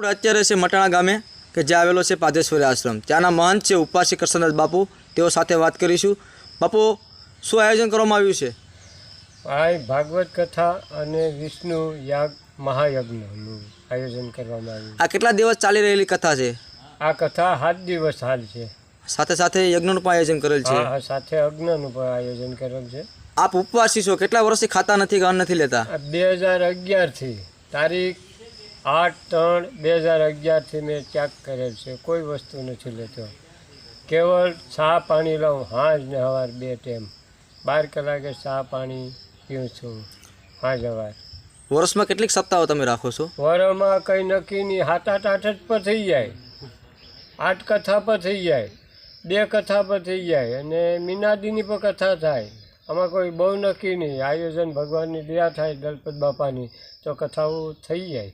આપણે અત્યારે છે મટાણા ગામે કે જે આવેલો છે પાદેશ્વરી આશ્રમ. ત્યાંના મહંત છે ઉપાસી કૃષ્ણદાસ બાપુ તેઓ સાથે વાત કરીશું. બાપુ શું આયોજન કરવામાં આવ્યું છે? આ ભાગવત કથા અને વિષ્ણુ યાગ મહાયજ્ઞનું આયોજન કરવામાં આવ્યું. આ કેટલા દિવસ ચાલી રહેલી કથા છે? આ કથા સાત દિવસ હાલ છે. સાથે સાથે યજ્ઞનું પણ આયોજન કરેલ છે. સાથે અગ્નનું પણ આયોજન કરેલ છે. આપ ઉપવાસી છો કેટલા વર્ષથી ખાતા નથી અન્ન નથી લેતા? બે હજાર અગિયારથી તારીખ આઠ ત્રણ બે હજાર અગિયારથી મેં ત્યાગ કરેલ છે. કોઈ વસ્તુ નથી લેતો. કેવળ ચા પાણી લઉં હાજ ને સવાર બે ટાઈમ. બાર કલાકે ચા પાણી પીઉં છું હાજ સવાર વર્ષમાં કેટલીક સપ્તાહો તમે રાખો છો? વર્ષમાં કંઈ નક્કી નહીં. સાત આઠ આઠ જ પર થઈ જાય. આઠ કથા પર થઈ જાય. બે કથા પર થઈ જાય. અને મીનાદીની પર કથા થાય. આમાં કોઈ બહુ નક્કી નહીં. આયોજન ભગવાનની દયા થાય દલપત બાપાની. તો કથાઓ થઈ જાય.